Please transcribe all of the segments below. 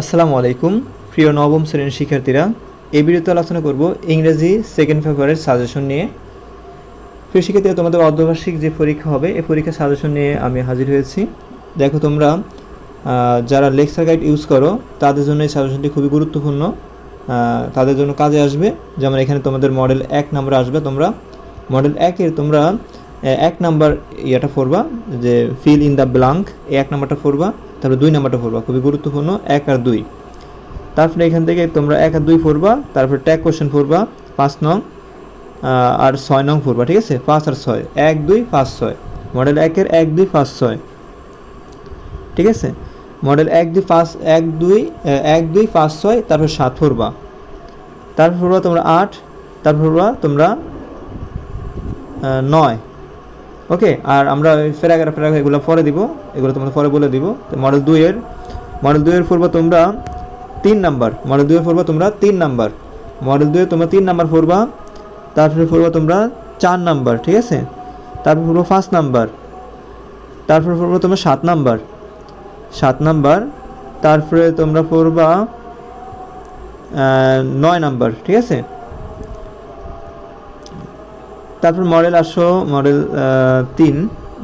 আসসালামু আলাইকুম, প্রিয় নবম শ্রেণির শিক্ষার্থীরা। এই ভিডিওতে আলোচনা করব ইংরেজি সেকেন্ড পেপারের সাজেশন নিয়ে। প্রিয় শিক্ষার্থীরা, তোমাদের অর্ধবার্ষিক যে পরীক্ষা হবে, এই পরীক্ষার সাজেশন নিয়ে আমি হাজির হয়েছি। দেখো তোমরা যারা লেকচার গাইড ইউজ করো, তাদের জন্য এই সাজেশনটি খুবই গুরুত্বপূর্ণ। তাদের জন্য কাজে আসবে। যেমন এখানে তোমাদের মডেল এক নাম্বার আসবে তোমরা। মডেল একের তোমরা এক নাম্বার ইয়েটা পড়বা, যে ফিল ইন দ্য ব্লাঙ্ক এক নাম্বারটা পড়বা। তারপরে দুই নাম্বারটা পড়বা, খুবই গুরুত্বপূর্ণ, এক আর দুই। তারপরে এখান থেকে তোমরা এক আর দুই পড়বা, তারপরে ট্যাগ কোশ্চেন পড়বা, পাঁচ নং আর ছয় নং পড়বা, ঠিক আছে? পাঁচ আর ছয়, এক, দুই, পাঁচ, ছয়। মডেল একের এক, দুই, পাঁচ, ছয়। ঠিক আছে? মডেল এক, দুই, পাঁচ, এক, দুই এক, দুই, পাঁচ, ছয়, তারপর সাত পড়বা। তারপর পড়বা তোমরা আট, তারপর পড়বা তোমরা নয়। ওকে? আর আমরা ফেরাগারা ফেরাগারা এগুলো পরে দিব। এগুলো তোমরা পরে বলে দিব। তো মডেল দুইয়ের মডেল দুইয়ের পড়বা তোমরা তিন নাম্বার মডেল দুইয়ের পড়বা তোমরা তিন নাম্বার মডেল দুয়ে তোমরা তিন নাম্বার পড়বা, তারপরে পড়বা তোমরা চার নাম্বার ঠিক আছে? তারপর পড়বা পাঁচ নাম্বার তারপরে পড়বা তোমরা সাত নাম্বার সাত নাম্বার তারপরে তোমরা পড়বা নয় নাম্বার ঠিক আছে? তারপর মডেল আসো মডেল তিন।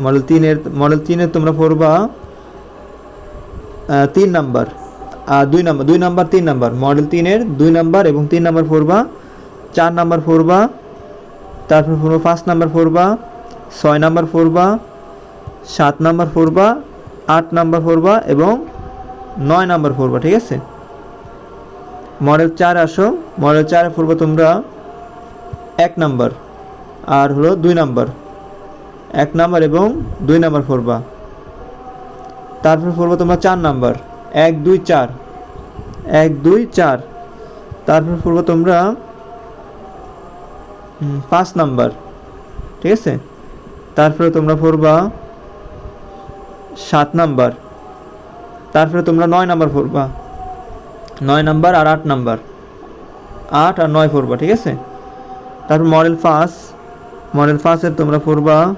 মডেল তিনের মডেল তিনের তোমরা পড়বা তিন নাম্বার দুই নাম্বার দুই নাম্বার, তিন নাম্বার, মডেল তিনের দুই নাম্বার এবং তিন নাম্বার পড়বা, চার নাম্বার পড়বা, তারপর পড়বা, পাঁচ নাম্বার পড়বা, ছয় নাম্বার পড়বা, সাত নাম্বার পড়বা, আট নাম্বার পড়বা এবং নয় নাম্বার পড়বা, ঠিক আছে? মডেল চার আসো, মডেল চারে পড়বা তোমরা এক নাম্বার, আর হলো দুই নাম্বার। এক নাম্বার এবং দুই নাম্বার পড়বা তারপর পড়ব তোমরা চার নাম্বার। এক, দুই, চার। এক, দুই, চার। তারপর পড়ব তোমরা পাঁচ নাম্বার। ঠিক আছে? তারপরে তোমরা পড়বা সাত নাম্বার। তারপরে তোমরা নয় নাম্বার পড়বা নয় নাম্বার আর আট নাম্বার। আট আর নয় পড়বা ঠিক আছে? তারপর মডেল পাঁচ। মডেল পাঁচের তোমরা পড়বা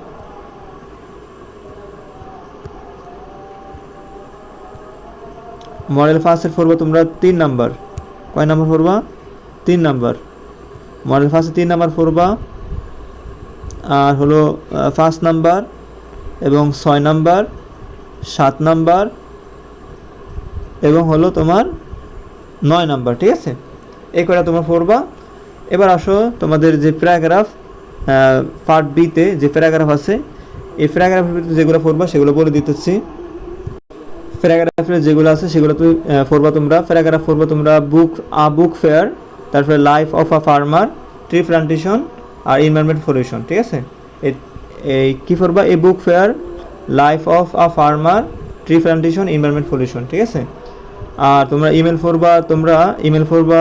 মডেল ফার্স্টের পড়বা তোমরা তিন নাম্বার। কয় নাম্বার পড়বা? তিন নাম্বার। মডেল ফার্স্টে তিন নাম্বার পড়বা। আর হলো ফার্স্ট নাম্বার এবং ছয় নাম্বার, সাত নাম্বার এবং হলো তোমার নয় নাম্বার, ঠিক আছে? এই কয়টা তোমরা পড়বা। এবার আসো তোমাদের যে প্যারাগ্রাফ পার্ট বিতে যে প্যারাগ্রাফ আছে, এই প্যারাগ্রাফের যেগুলো পড়বা সেগুলো বলে দিতেছি। প্যারাগ্রাফের যেগুলো আছে, সেগুলো তুমি পড়বা তোমরা। প্যারাগ্রাফ পড়বা তোমরা বুক আ বুক ফেয়ার তারপরে life of a farmer tree plantation R environment pollution ঠিক আছে? এই কী পড়বা? A book fair life of a farmer tree plantation environment pollution ঠিক আছে? আর তোমরা ইমেল পড়বা, তোমরা ইমেল পড়বা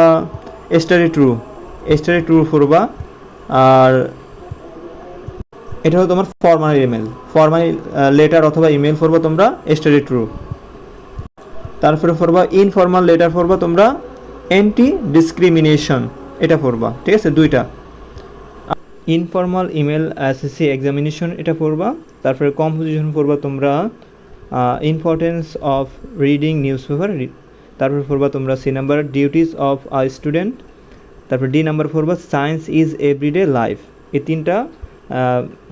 স্টাডি ট্রু স্টাডি ট্রু পড়বা। আর এটা হলো তোমার ফর্মাল ইমেল ফর্মাল লেটার অথবা ইমেল পড়বা তোমরা স্টাডি ট্রু তারপরে পড়বা ইনফর্মাল লেটার পড়বা তোমরা অ্যান্টি ডিসক্রিমিনেশন এটা পড়বা, ঠিক আছে? দুইটা। ইনফর্মাল ইমেল এসএসসি এক্সামিনেশন এটা পড়বা। তারপরে কম্পোজিশন পড়বা তোমরা importance of reading news paper তারপরে পড়বা তোমরা C number duties of a student তারপর ডি নাম্বার পড়বা সায়েন্স ইজ এভরিডে লাইফ এই তিনটা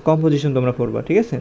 কম্পোজিশন তোমরা পড়বা, ঠিক আছে?